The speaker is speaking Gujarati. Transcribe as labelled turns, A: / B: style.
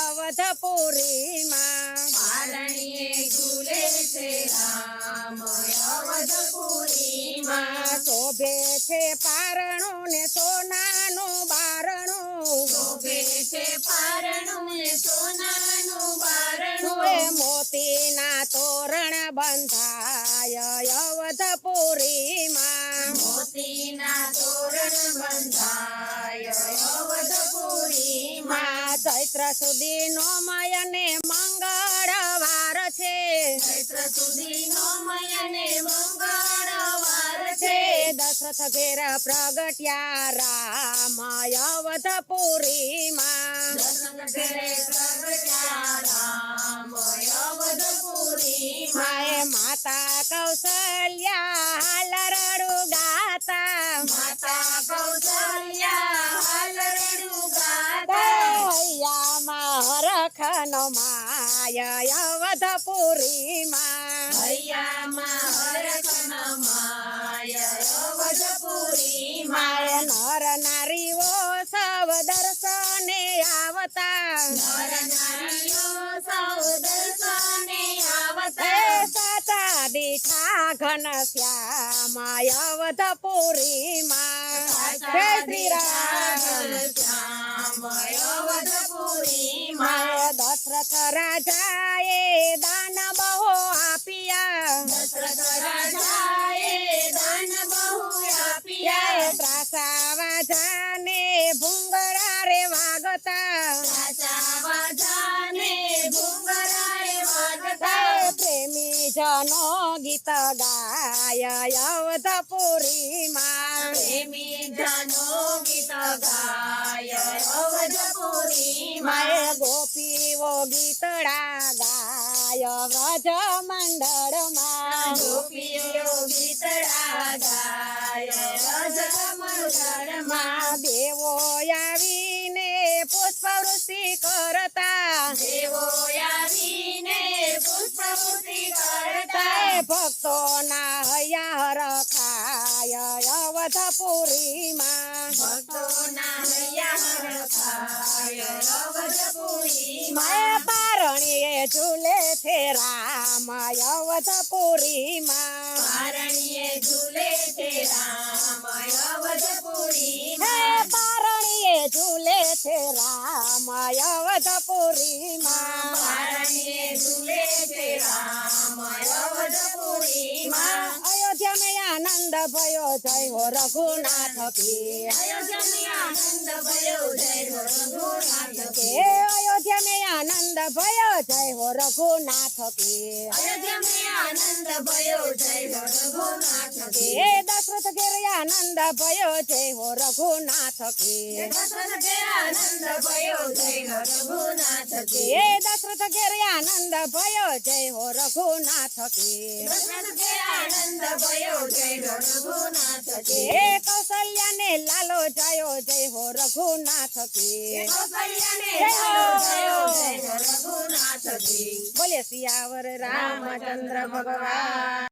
A: અવધપુરીમાં
B: પારણીએ ઝૂલે છે રામ અવધપુરીમાં
A: શોભે છે પારણું ને સોનાનું બારણું.
B: શોભે છે પારણું ને સોનાનું
A: એ મોતીના તોરણ બંધાય અવધપુરીમાં.
B: મોતીના તોરણ બંધાય
A: માં ચૈત્ર સુધીનો મયને મંગળવાર છે.
B: ચૈત્ર સુધીનો મયને મંગળવાર
A: છે. દશરથ ઘેર પ્રગટ્યા રામ અવધપુરીમાં
B: દશરથ ઘરે પ્રગટ્યા રામ અવધપુરીમાં
A: માએ માતા કૌશલ્યા હાલ રડું હરખનો માય અવધપુરીમાં
B: હૈયામાં હરખન માય અવધપુરીમાં
A: માય નર નારીઓ સવ દર્શને આવતા
B: નર નારીઓ સવ દર્શને આવતા
A: સાચા દીઠા ઘન શ્યામ અવધપુરીમાં જય શ્રી રામ માય દશરથ રાજાએ દાન બહુ આપ્યા. જય ત્રાસાવા જાને ભૂંગરા રે વાગતા. પ્રેમી જનો ગીત ગાય અવધપુરીમાં માય ગોપીઓ ગીતડા ગાય વ્રજ મંડળમાં માં દેવો આવીને પુષ્પવૃષ્ટિ કરતા.
B: દેવો આવીને પુષ્પવૃષ્ટિ કરતા.
A: ભક્તો ના હૈયા રખાય અવધપુરીમાં.
B: ભક્તોના હૈયા હરખાય
A: ઝૂલે છે રામ અવધપુરીમાં
B: પારણીએ ઝૂલે છે રામ અવધપુરીમાં
A: પારણીએ ઝૂલે છે રામ અવધપુરીમાં
B: પારણીએ ઝૂલે છે રામ
A: આનંદ ભયો જય રઘુનાથ કે. અયોધ્યા મેં આનંદ ભયો જય रघुनाथके। आनन्द भयो जय
B: हो रघुनाथके। दशरथ आनन्द भयो जय हो
A: रघुनाथके। आनन्द भयो जय आनन्द भयो जय हो आनन्द
B: भयो
A: कौशल्याने लालो
B: जयो जय हो कौशल्याने કી
A: બોલે સિયાવર રામચંદ્ર ભગવાન.